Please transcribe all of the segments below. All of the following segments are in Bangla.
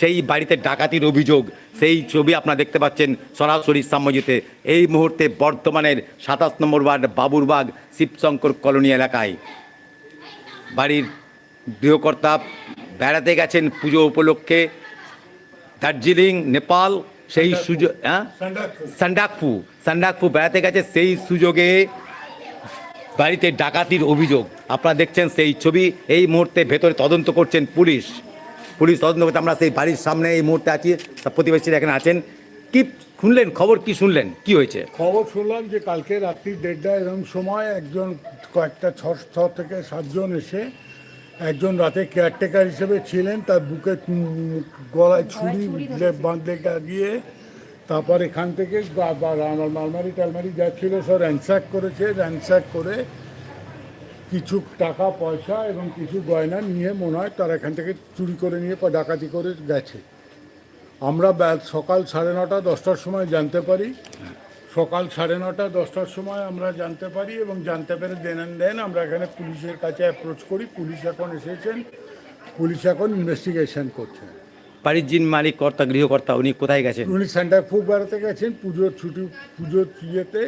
সেই বাড়িতে ডাকাতির অভিযোগ সেই ছবি আপনারা দেখতে পাচ্ছেন সরাসরি সাম্যজিতে। এই মুহূর্তে বর্তমানের সাতাশ number ward Baburbag Shibshankar colony এলাকায়। বাড়ির গৃহকর্তা বেড়াতে গেছেন পুজো উপলক্ষে। দার্জিলিং নেপাল সেই সুযোগ হ্যাঁ? সান্ডাকফু সান্ডাকফু বেড়াতে গেছে সেই সুযোগে বাড়িতে ডাকাতির অভিযোগ। আপনারা দেখছেন সেই ছবি এই মুহূর্তে ভেতরে তদন্ত করছেন পুলিশ। পুলিশ তদন্ত করতে আমরা সেই বাড়ির সামনে এই মুহূর্তে আছি। সব প্রতিবেশীরা এখানে আছেন। কি শুনলেন? খবর কি শুনলেন? কি হয়েছে? খবর শুনলাম যে কালকে রাত্রি দেড়টা এরকম সময় একজন কয়েকটা ছ ছ থেকে সাতজন এসে একজন রাতে কেয়ারটেকার হিসেবে ছিলেন। তার বুকে গলায় ছুরি বাঁধলে গিয়ে তারপর এখান থেকে মালমারি টালমারি যা ছিল সব র্যানস্যাক করেছে। র্যানস্যাক করে কিছু টাকা পয়সা এবং কিছু গয়না নিয়ে মনে হয় তারা এখান থেকে চুরি করে নিয়ে ডাকাতি করে গেছে। আমরা সকাল সাড়ে নটা দশটার সময় জানতে পারি। সকাল সাড়ে নটা দশটার সময় আমরা জানতে পারি এবং জানতে পেরে দেন দেন আমরা এখানে পুলিশের কাছে অ্যাপ্রোচ করি। পুলিশ এখন এসেছেন। পুলিশ এখন ইনভেস্টিগেশন করছে। বাড়ির যিনি মালিক কর্তা গৃহকর্তা উনি কোথায় গেছেন? উনি সেন্টার ফুড বেড়াতে গেছেন। পুজোর ছুটি পুজোর ইয়েতে।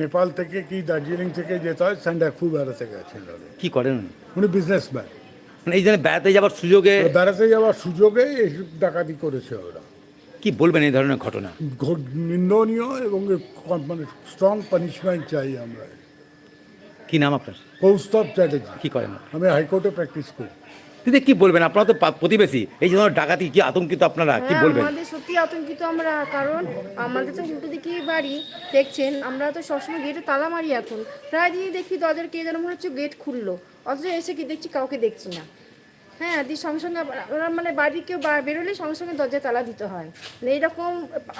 নেপাল থেকে কি দার্জিলিং থেকে যেতে হয়? ফুড বেড়াতে গেছেন। কি করেন উনি? বিজনেসম্যান মানে এই জন্য বেড়াতে যাওয়ার সুযোগে বেড়াতে যাওয়ার সুযোগে এই ডাকাতি করেছে ওরা। কি বলবেন এই ধরনের ঘটনা? নিন্দনীয় এবং মানে স্ট্রং পানিশমেন্ট চাই আমরা। কি নাম আপনার? কৌস্তব চ্যাটার্জি। কি করেন? আমি হাইকোর্টে প্র্যাকটিস করি। দিদি কি বলবেন? আপনারা তো প্রতিবেশী। এই যে ডাকাতি কি আতঙ্কিত আপনারা? কি হ্যাঁ, বলবেন? আমাদের সত্যি আতঙ্কিত আমরা কারণ আমাদের তো উল্টো দিকে বাড়ি দেখছেন? আমরা তো সবসময় গেটে তালা মারি এখন। প্রায় দিনই দেখি দরজার কে যেন মনে হচ্ছে গেট খুললো। অথচ এসে কি দেখছি কাউকে দেখছি না। হ্যাঁ দি সঙ্গে সঙ্গে ওরা মানে বাড়ি কেউ বেরোলে সঙ্গে সঙ্গে দরজায় তালা দিতে হয়। মানে এইরকম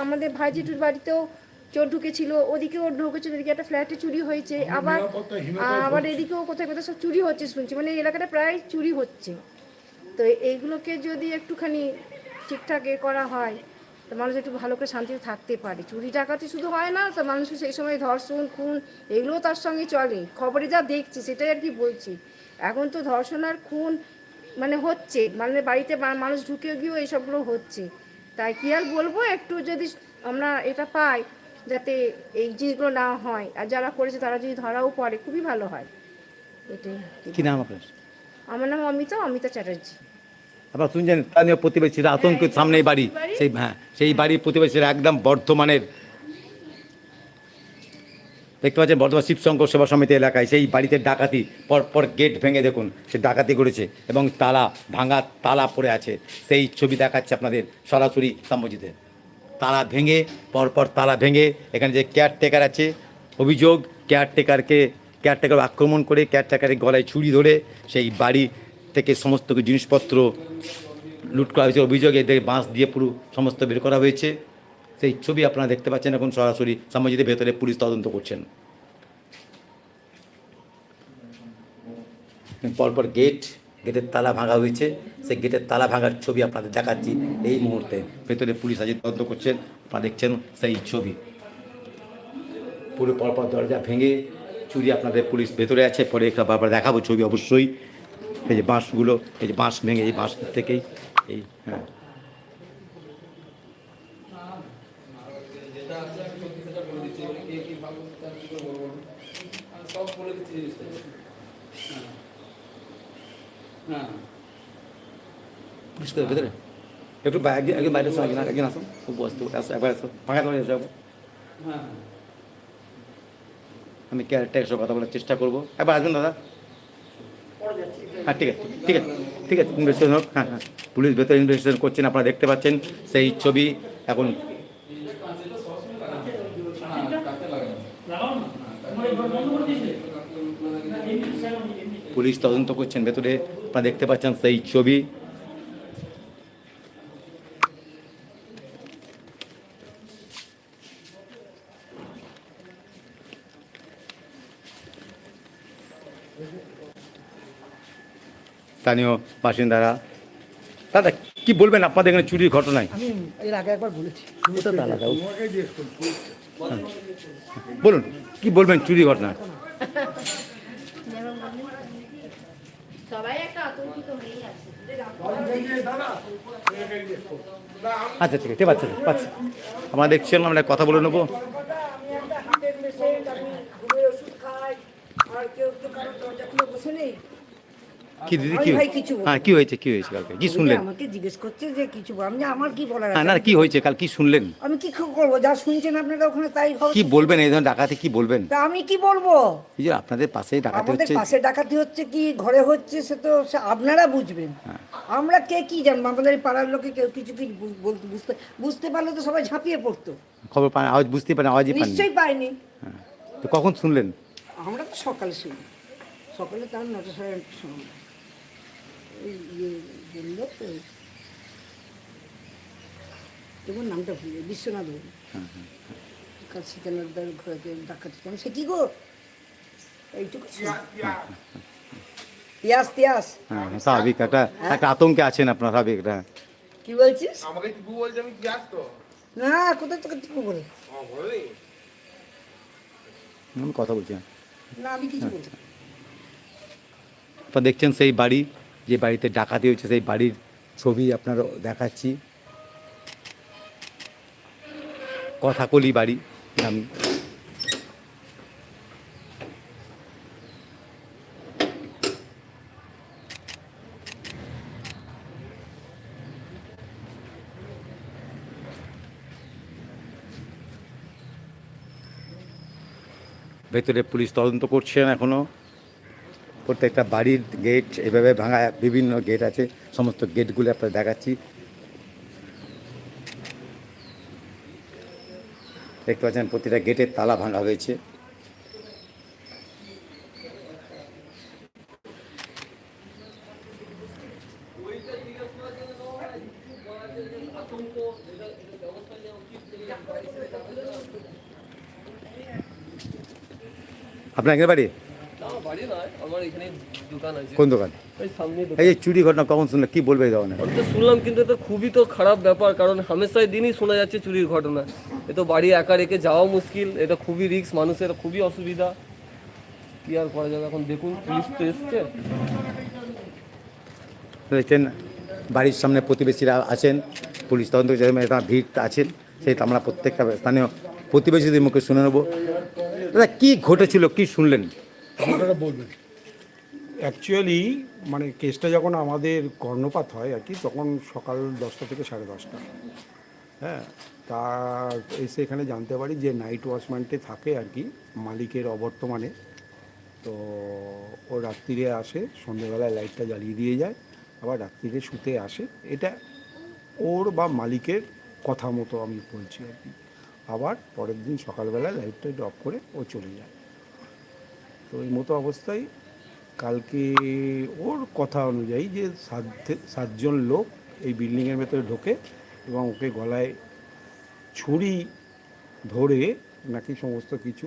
আমাদের ভাইজিটুর বাড়িতেও চোর ঢুকেছিল ওদিকেও ঢুকেছিল এদিকে একটা ফ্ল্যাটে চুরি হয়েছে আবার আবার এদিকেও কোথায় কোথায় সব চুরি হচ্ছে শুনছি মানে এই এলাকাটা প্রায় চুরি হচ্ছে। তো এইগুলোকে যদি একটুখানি ঠিকঠাক এ করা হয় তো মানুষ একটু ভালো করে শান্তিতে থাকতে পারে। চুরি ডাকাতি শুধু হয় না তো মানুষ সেই সময় ধর্ষণ খুন এগুলোও তার সঙ্গে চলে। খবরে যা দেখছি সেটাই আর কি বলছি। এখন তো ধর্ষণ আর খুন মানে হচ্ছে মানে বাড়িতে মানুষ ঢুকে গিয়েও এইসবগুলো হচ্ছে। তাই কি আর বলব একটু যদি আমরা এটা পাই যাতে এই জিনিসগুলো না হয়। আর যারা করেছে তারা যদি ধরাও পড়ে খুবই ভালো হয়। এটাই কি। নাম আপনার? আমার নাম অমিতা অমিতা চ্যাটার্জি। আপনারা শুনছেন স্থানীয় প্রতিবেশীরা আতঙ্কিত সামনেই বাড়ি সেই হ্যাঁ সেই বাড়ির প্রতিবেশীরা একদম বর্ধমানের। দেখতে পাচ্ছেন বর্ধমান শিবশঙ্কর সেবা সমিতি এলাকায় সেই বাড়িতে ডাকাতি পর পর গেট ভেঙে দেখুন সে ডাকাতি করেছে এবং তালা ভাঙা তালা পড়ে আছে। সেই ছবি দেখাচ্ছে আপনাদের সরাসরি সাম্যজিতে তালা ভেঙে, পরপর তালা ভেঙে এখানে যে কেয়ারটেকার আছে, অভিযোগ কেয়ারটেকারকে কেয়ারটেকার আক্রমণ করে কেয়ারটেকারের গলায় ছুরি ধরে সেই বাড়ি থেকে সমস্ত জিনিসপত্র লুট করা হয়েছে। অভিযোগ এদের বাঁশ দিয়ে পুরো সমস্ত বের করা হয়েছে। সেই ছবি আপনারা দেখতে পাচ্ছেন এখন সরাসরি সামাজিকের ভেতরে পুলিশ তদন্ত করছেন। পরপর গেট গেটের তালা ভাঙা হয়েছে। সেই গেটের তালা ভাঙার ছবি আপনাদের দেখাচ্ছি এই মুহূর্তে। ভেতরে পুলিশ আজ তদন্ত করছেন, আপনারা দেখছেন সেই ছবি। পুরো পরপর দরজা ভেঙে চুরি আপনাদের পুলিশ ভেতরে আছে, পরে একটা বারবার দেখাবো ছবি অবশ্যই। এই যে বাঁশগুলো, এই যে বাঁশ ভেঙে এই বাঁশ থেকেই এই হ্যাঁ। সব বলে দিচ্ছি হ্যাঁ। ভেতরে একটু একদিন একদিন বাইরে আসো একদিন একদিন আসো খুব বসতে আসো একবার আসো ফাঁকা তোমার একবার। হ্যাঁ। আমি ক্যারেক্টার সঙ্গে কথা বলার চেষ্টা করব। একবার আসবেন দাদা? হ্যাঁ ঠিক আছে ঠিক আছে ঠিক আছে। ইনভেস্টিগেশন হোক হ্যাঁ হ্যাঁ। পুলিশ ভেতরে ইনভেস্টিগেশন করছেন আপনারা দেখতে পাচ্ছেন সেই ছবি। এখন পুলিশ তদন্ত করছেন। ভেতরে আপনারা দেখতে পাচ্ছেন সেই ছবি। স্থানীয় বাসিন্দারা দাদা কি বলবেন আপনাদের এখানে চুরির ঘটনায়? আমি এর আগে একবার বলেছি। বলুন কি বলবেন চুরি ঘটনা সবাই একটা আতঙ্কিত হয়েই আছে আচ্ছা ঠিক আছে ঠিক আছে আমরা দেখছিলাম আমরা কথা বলে নেব। আর কেউ তো কারোর দরজা খুলে বসে নেই। কি দিদি কি হ্যাঁ কি হয়েছে কি হয়েছে কালকে? কি শুনলেন? আমাকে জিজ্ঞেস করছে যে কিছু আমি আমার কি বলার হ্যাঁ আছে? না কি হয়েছে? কাল কি শুনলেন? আমি কি করব? যা শুনছেন আপনারা ওখানে তাই হবে কি বলবেন? এই ধরনের ডাকাতি কি বলবেন? তা আমি কি বলব? এই যে আপনাদের ডাকাতি আমাদের হচ্ছে। পাশে ডাকাতি হচ্ছে কি? ঘরে হচ্ছে সে তো আপনারা বুঝবেন। হ্যাঁ। আমরা কে কি জানব? আমাদের পাড়ার লোকে কেউ কিছু কি বুঝতে বুঝতে পারলে তো সবাই ঝাঁপিয়ে পড়তো। খবর পান আওয়াজ বুঝতে পারেন আওয়াজই পান নিশ্চয়ই পাইনি তো কখন শুনলেন? আমরা তো সকালে শুনি। সকালে তার নটা সাড়ে নটার সময়। ওই ইয়ে বলল তো। তোমার নামটা ভুলে বিশ্বনাথ বাবু। কাল সীতানাথদার ঘরে ডাকাতি কেন সে কি গো? এইটুকু তিয়াস তিয়াস হ্যাঁ স্বাভাবিক একটা একটা আতঙ্কে আছেন আপনার স্বাভাবিক একটা। কি বলছিস? আমাকে টিপু বলছে আমি কি আসতো না কোথায় তোকে টিপু বলে। আমি কথা বলছি না। আমি কিছু বলি না। দেখছেন সেই বাড়ি? যে বাড়িতে ডাকাতি হয়েছে, সেই বাড়ির ছবি আপনারা দেখাচ্ছি। কথাকলি বাড়ি নাম। ভেতরে পুলিশ তদন্ত করছেন এখনও। প্রত্যেকটা বাড়ির গেট এভাবে ভাঙা বিভিন্ন গেট আছে, সমস্ত গেটগুলো আপনার দেখাচ্ছি। দেখতে পাচ্ছেন প্রতিটা গেটের তালা ভাঙা হয়েছে। আপনার বাড়ি? আমার এখানে দোকান আছে। কোন দোকান? এই যে চুরি ঘটনা কখন শুনলে? কি বলবে এই ধরনের? তো শুনলাম কিন্তু এটা খুবই তো খারাপ ব্যাপার কারণ হামেশাই দিনই শোনা যাচ্ছে চুরির ঘটনা। এ তো বাড়ি একা রেখে যাওয়া মুশকিল এটা খুবই রিস্ক মানুষের খুবই অসুবিধা। কি আর করা যাবে এখন? দেখুন পুলিশ তো এসছে। দেখছেন বাড়ির সামনে প্রতিবেশীরা আছেন পুলিশ তদন্ত ভিড় আছেন সেই আমরা প্রত্যেকটা স্থানীয় প্রতিবেশীদের মুখে শুনে নেব। দাদা কী ঘটেছিল কি শুনলেন? বলবেন। অ্যাকচুয়ালি মানে কেসটা যখন আমাদের কর্ণপাত হয় আর কি, তখন সকাল দশটা থেকে সাড়ে দশটা। হ্যাঁ তা এসে এখানে জানতে পারি যে নাইট ওয়াচম্যানটে থাকে আর কি, মালিকের অবর্তমানে। তো ও রাত্রিরে আসে, সন্ধ্যেবেলায় লাইটটা জ্বালিয়ে দিয়ে যায়, আবার রাত্রিরে শুতে আসে। এটা ওর বা মালিকের কথা মতো আমি বলছি আর কি। আবার পরের দিন সকালবেলায় লাইটটা অফ করে ও চলে যায়। তো এই মতো অবস্থায় কালকে ওর কথা অনুযায়ী যে সাত সাতজন লোক এই বিল্ডিংয়ের ভেতরে ঢোকে এবং ওকে গলায় ছুরি ধরে নাকি সমস্ত কিছু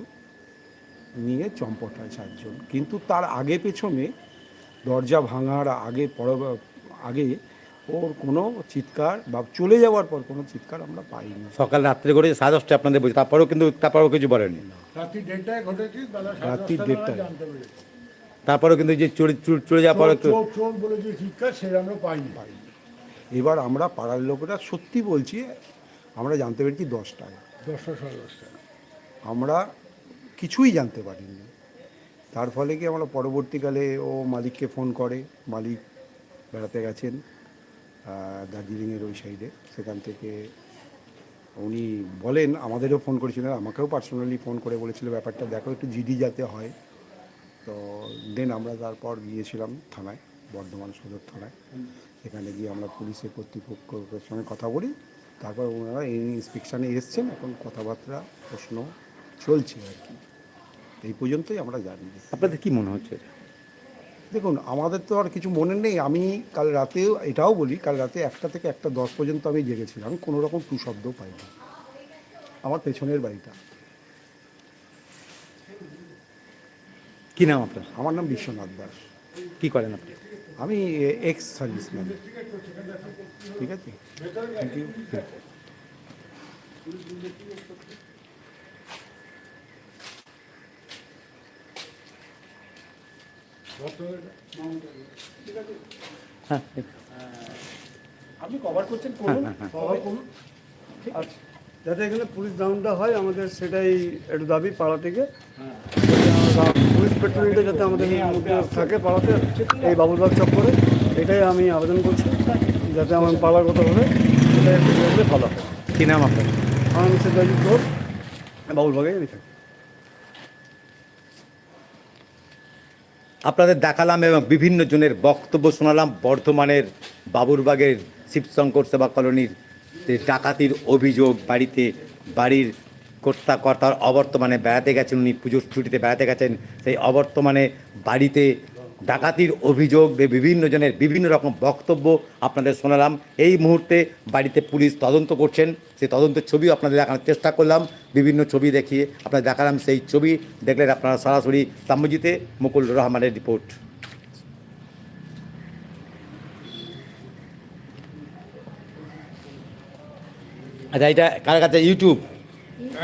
নিয়ে চম্পটায় সাতজন। কিন্তু তার আগে পেছনে দরজা ভাঙার আগে পর আগে ওর কোনো চিৎকার বা চলে যাওয়ার পর কোনো চিৎকার আমরা পাইনি। সকাল রাত্রে করে সাড়ে দশটা আপনাদের বলছি তারপরেও কিন্তু তারপরেও কিছু বলেনি। রাত্রি দেড়টায় ঘটেছে রাত্রি দেড়টায়। তারপরেও কিন্তু যে চুরি চুরি- চলে যাওয়ার পরে চোর বলে যে সেটা আমরা পাইনি এবার আমরা পাড়ার লোকেরা সত্যি বলছি আমরা জানতে পেরেছি দশটায়। দশটা সাড়ে দশটা আমরা কিছুই জানতে পারিনি। তার ফলে কি আমরা পরবর্তীকালে ও মালিককে ফোন করে মালিক বেড়াতে গেছেন দার্জিলিংয়ের ওই সাইডে। সেখান থেকে উনি বলেন আমাদেরও ফোন করেছিলেন আমাকেও পার্সোনালি ফোন করে বলেছিল ব্যাপারটা দেখো একটু জিডি যাতে হয়। তো দেন আমরা তারপর গিয়েছিলাম থানায় বর্ধমান সদর থানায়। সেখানে গিয়ে আমরা পুলিশের কর্তৃপক্ষের সঙ্গে কথা বলি। তারপর ওনারা এই ইন্সপেকশানে এসছেন এখন কথাবার্তা প্রশ্ন চলছে আর কি। এই পর্যন্তই আমরা জানি। আপনাদের কি মনে হচ্ছে দেখুন আমাদের তো আর কিছু মনে নেই। আমি কাল রাতেও এটাও বলি কাল রাতে একটা থেকে একটা দশ পর্যন্ত আমি জেগেছিলাম কোনো রকম টু শব্দও পাইনি। আমার পেছনের বাড়িটা। কি নাম আপনার? আমার নাম বিশ্বনাথ দাস। কি করেন আপনি? আমি এক্স সার্ভিসম্যান। ঠিক আছে? থ্যাংক ইউ হ্যাঁ আপনি কভার করছেন করুন কভার করুন। আচ্ছা। যাতে এখানে পুলিশ ডাউনটা হয় আমাদের সেটাই একটু দাবি পাড়া থেকে। পেট্রোলিংটা যাতে আমাদের মধ্যে থাকে পাড়াতে এই বাবুরবাগ চক্করে এটাই আমি আবেদন করছি যাতে আমার পাড়াগতভাবে সেটা একটু হয়। কি নাম আপনার? আমার মিস্টার দয়জিৎ ঘোষ বাবুরবাগে আমি থাকি। আপনাদের দেখালাম এবং বিভিন্ন জনের বক্তব্য শোনালাম বর্ধমানের বাবুরবাগের শিবশঙ্কর সেবা কলোনির ডাকাতির অভিযোগ বাড়িতে বাড়ির কর্তা কর্তার অবর্তমানে বেড়াতে গেছেন, উনি পুজোর ছুটিতে বেড়াতে গেছেন। সেই অবর্তমানে বাড়িতে ডাকাতির অভিযোগ বিভিন্ন জনের বিভিন্ন রকম বক্তব্য আপনাদের শোনালাম। এই মুহূর্তে বাড়িতে পুলিশ তদন্ত করছেন। সেই তদন্তের ছবিও আপনাদের দেখানোর চেষ্টা করলাম। বিভিন্ন ছবি দেখিয়ে আপনাদের দেখালাম। সেই ছবি দেখলেন আপনারা সরাসরি সাম্যজিতে মুকুল রহমানের রিপোর্ট। আচ্ছা এটা কার কাছে? ইউটিউব?